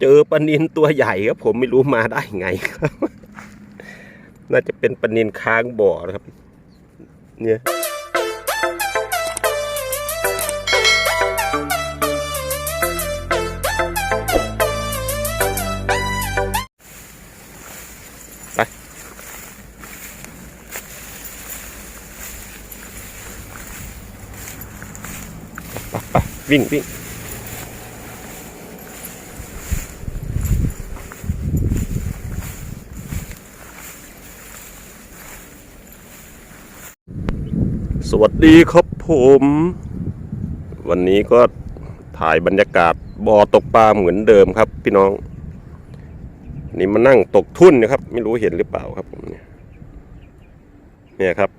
เจอปนินตัวใหญ่ครับผมไม่รู้มาได้ไงครับ น่าจะเป็นปนินค้างบ่อนะครับ เนี่ยไปวิ่งวิ่ง สวัสดีครับผม วันนี้ก็ถ่ายบรรยากาศบ่อตกปลาเหมือนเดิมครับ พี่น้อง นี่มานั่งตกทุ่นนะครับ ไม่รู้เห็นหรือเปล่าครับผมเนี่ยเนี่ยครับ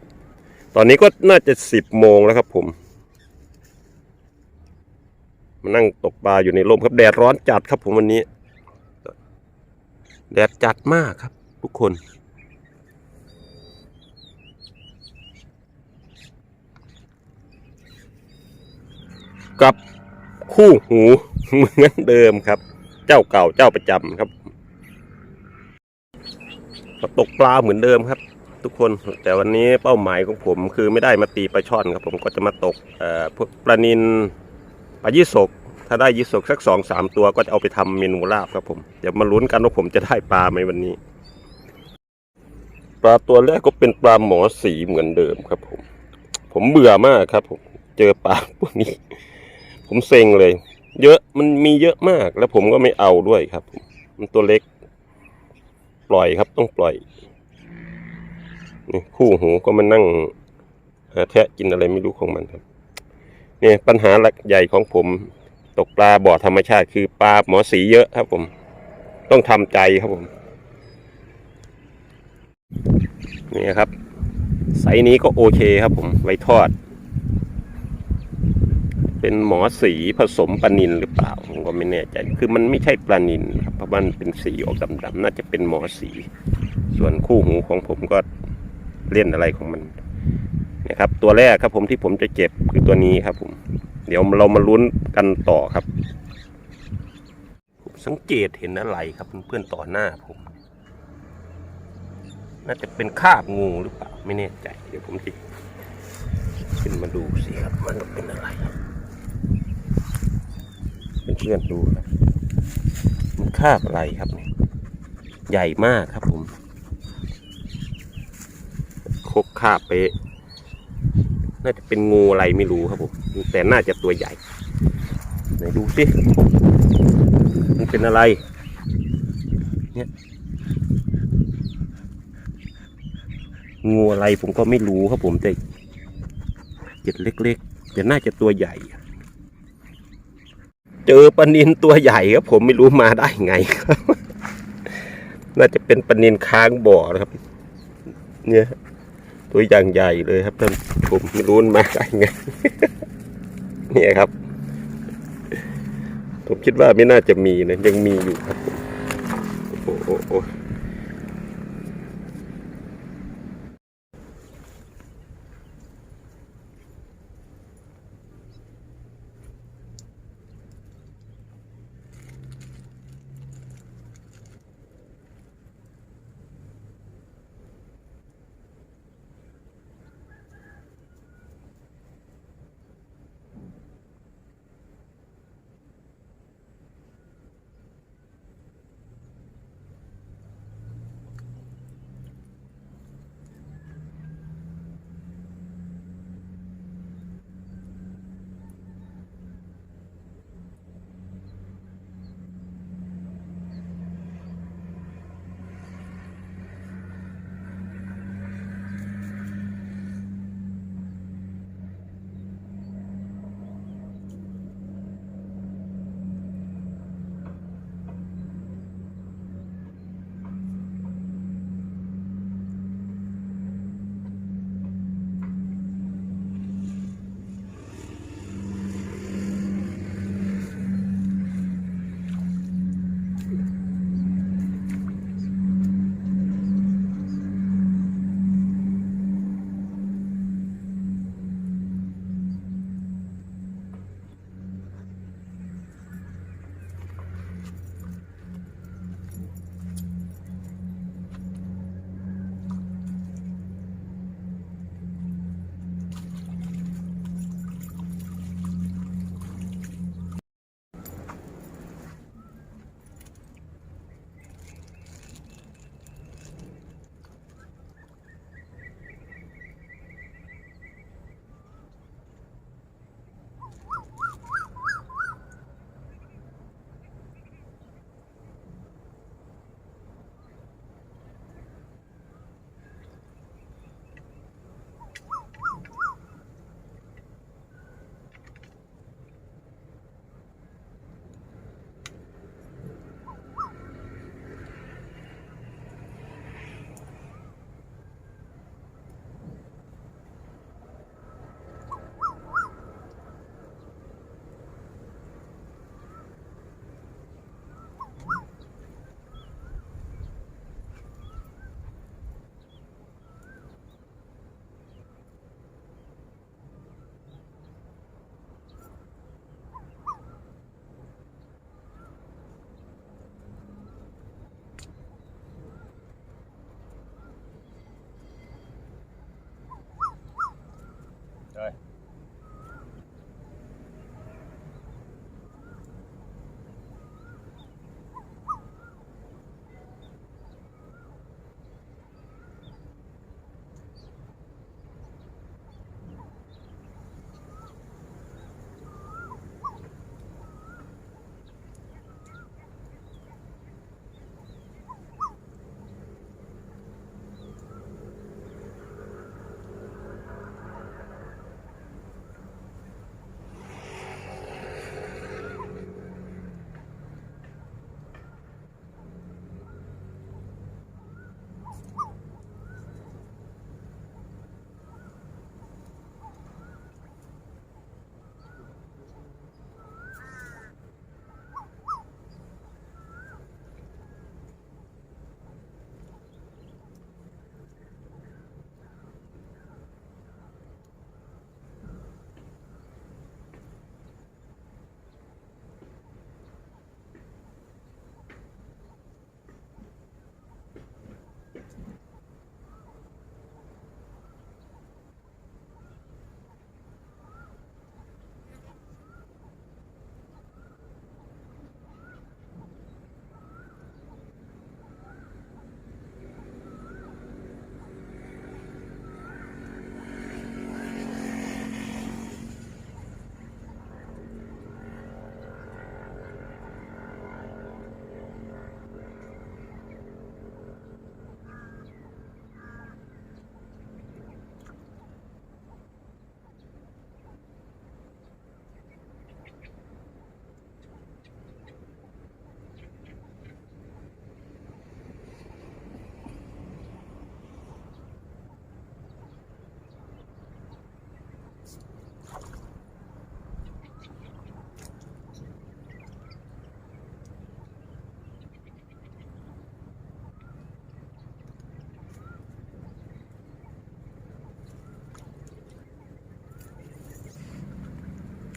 ตอนนี้ก็น่าจะสิบโมงแล้วครับผม มานั่งตกปลาอยู่ในร่มครับแดดร้อนจัดครับผมวันนี้ แดดจัดมากครับ ทุกคน กับคู่หูเหมือนเดิมครับ เจ้าเก่าเจ้าประจำครับตกปลาเหมือนเดิมครับ ทุกคนแต่วันนี้เป้าหมายของผมคือไม่ได้มาตีปลาช่อนครับ ผมก็จะมาตกพวกปลานินปลายี่สก ถ้าได้ยี่สกสักสองสามตัวก็จะเอาไปทำเมนูลาบครับผมเดี๋ยวมาลุ้นกันว่าผมจะได้ปลาไหมวันนี้ ปลาตัวแรกก็เป็นปลาหมอสีเหมือนเดิมครับผม ผมเบื่อมากครับผม เจอปลาพวกนี้ ผมเซ็งเลย เยอะมันมีเยอะมาก แล้วผมก็ไม่เอาด้วยครับ มันตัวเล็ก ปล่อยครับต้องปล่อยนี่คู่หูก็มานั่งหาแทะกินอะไรไม่รู้ของมันครับ เนี่ยปัญหาหลักใหญ่ของผม ตกปลาบ่อธรรมชาติ คือปลาหมอสีเยอะครับผม ต้องทำใจครับผมนี่ครับไซนี้ก็โอเคครับผมไว้ทอด เป็นหมอสีผสมปลานินหรือเปล่าผมก็ไม่แน่ใจ คือมันไม่ใช่ปลานินครับเพราะมันเป็นสีออกดำๆน่าจะเป็นหมอสี ส่วนคู่หูของผมก็เล่นอะไรของมันนะครับตัวแรกครับผมที่ผมจะเก็บคือตัวนี้ครับผมเดี๋ยวเรามาลุ้นกันต่อครับผมสังเกตเห็นอะไรครับเพื่อนๆต่อหน้าผม น่าจะเป็นคาบงูหรือเปล่าไม่แน่ใจ เดี๋ยวผมจะขึ้นมาดูสิครับมันเป็นอะไรครับ เพื่อนๆดูครับ มันคาบอะไรครับเนี่ยใหญ่มากครับผมคกคาบเป๊ะน่าจะเป็นงูอะไรไม่รู้ครับผมแต่น่าจะตัวใหญ่ไหนดูสิมันเป็นอะไร เนี่ยงูอะไรผมก็ไม่รู้ครับผมแต่เจ็ดเล็กๆแต่น่าจะตัวใหญ่ เจอปลานินตัวใหญ่ครับผมไม่รู้มาได้ไงครับ น่าจะเป็นปลานินค้างบ่อนะครับ เนี่ย ตัวอย่างใหญ่เลยครับท่านผมไม่รู้มาได้ไง เนี่ยครับ ผมคิดว่าไม่น่าจะมีนะยังมีอยู่ครับผมโอ้โหโอ้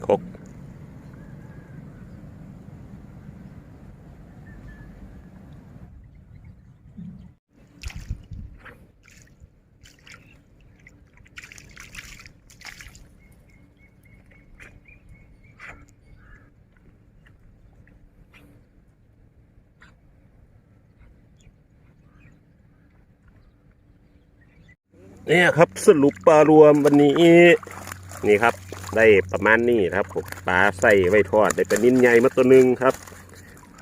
คกเนี่ยครับสรุปปลารวมวันนี้ นี่ครับ ได้ประมาณนี้ครับผมปลาใส่ไว้ทอดได้เป็นนิ้นใหญ่มาตัวหนึ่งครับ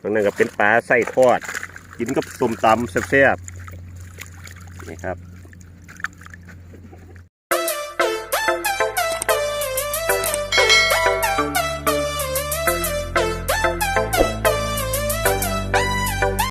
ตรงนั้นก็เป็นปลาใส่ทอด กินกับส้มตำแซ่บๆนี่ครับ